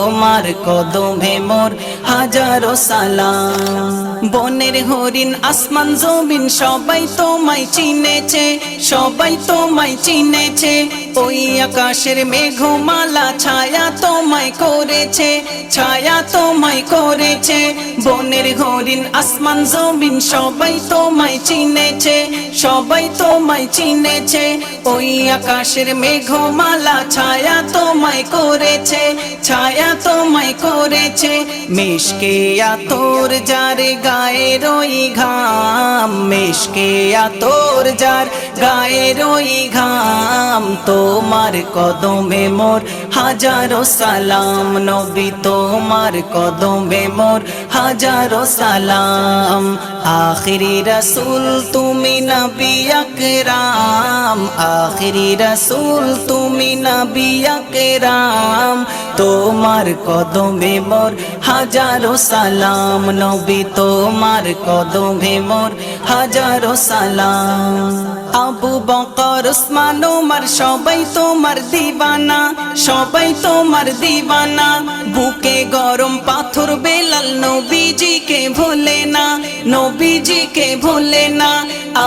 তোমার কদমে মোর হাজারো সালাম। বনের হরিণ, আসমান, জমিন, সবাই তোমায় চিনেছে, সবাই তোমায় চিনেছে। ওই আকাশের মেঘমালা ছায়া তোমায় করেছে, ছায়া তোমায় করেছে। বনের হরিণ, আসমান, জমিন, সবাই তোমায় চিনেছে, সবাই তোমায় চিনেছে। ওই আকাশের মেঘমালা ছায়া তোমায় করেছে, ছায়া তোমায় করেছে। মিশকে তোর যার গায়ে ওই ঘাম। মিশকে তোর যার গায়ে ওই ঘাম। তোমার কদমে মোর হাজারো সালাম, নবী তোমার কদমে মোর হাজারো সালাম। আখিরি রসুল তুমি নবী আকরাম, আখিরি রসুল তুমি নবী আকরাম। তোমার কদমে মোর হাজারো সালাম, নবী তোমার কদমে মোর হাজারো সালাম। আবু বকর, উসমান ওমর সবাই তোমার দিবানা, সবাই তোমার দিবানা। বুকে গরম পাথর বেলাল নবীজিকে ভোলে না, নবীজিকে ভোলে না।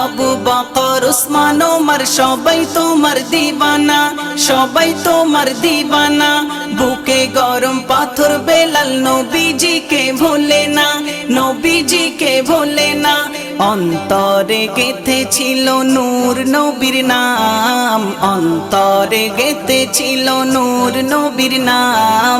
আবু বকর, উসমান, ওমর সবাই তোমার দিবানা, সবাই তোমার দিবানা। গরম পাথর বেলাল নবীজিকে ভোলে না, নবীজিকে ভোলে না। অন্তরে গেথে ছিল নূর নবীর নাম, অন্তরে গেথে ছিল নূর নবীর নাম।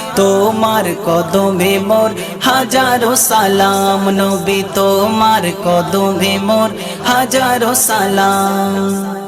তোমার কদমে মোর হাজারো সালাম, নবী তোমার কদমে মোর হাজারো সালাম।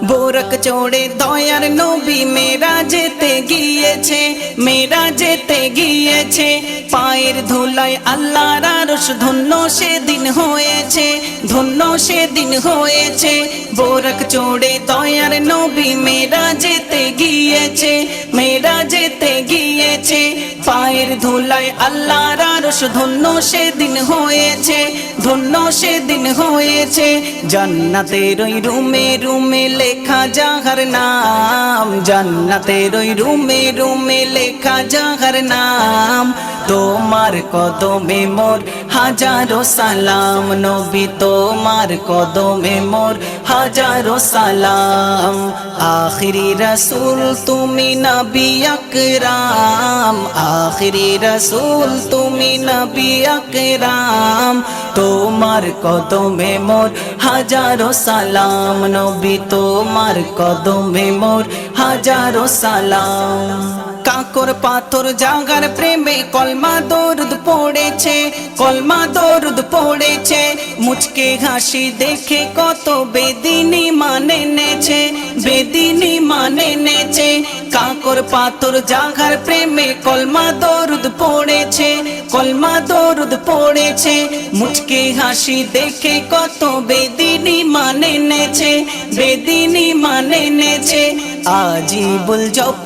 বোরক চোড়ে দয়ার নবী মেরা যেতে গিয়েছে, মেরা যেতে গিয়েছে। পায়ের ধুলায় আল্লাহর আরশ ধন্য সেদিন হয়েছে। ধন্য সেদিন হয়েছে। বোরক চোড়ে দয়ার নবী মেরা যেতে গিয়েছে। মেরা যেতে গিয়েছে। পায়ের ধুলায় আল্লাহর আরশ ধন্য সেদিন হয়েছে। ধন্য সেদিন হয়েছে। জান্নাতের ওই রুমে রুমে লেখা যাহার নাম। জান্নাতের ওই রুমে রুমে লেখা যাহার নাম। তোমার কদমে মোর হাজারো সালাম। নবী, তোমার কদমে মোর হাজারো সালাম। আখিরি রসুল, তুমি নবী আকরাম। আখিরি রসুল, তুমি নবী আকরাম। তোমার কদমে মোর হাজারো সালাম। নবী, তোমার কদমে মোর হাজারো সালাম। কাকর পাথর জাগার প্রেমে কলমা দরুদ পড়েছে, কলমা দরুদ পড়েছে। মুচকে হাসি দেখে কত বেদিনী মানে নেছে বেদিনী মানে নেছে কাকর পাথর জাগার প্রেমে কলমা দরুদ পড়েছে, কলমা দরুদ পড়েছে। মুচকে হাসি দেখে কত বেদিনী মানে নেছে বেদিনী মানে নেছে আজিবুল জপে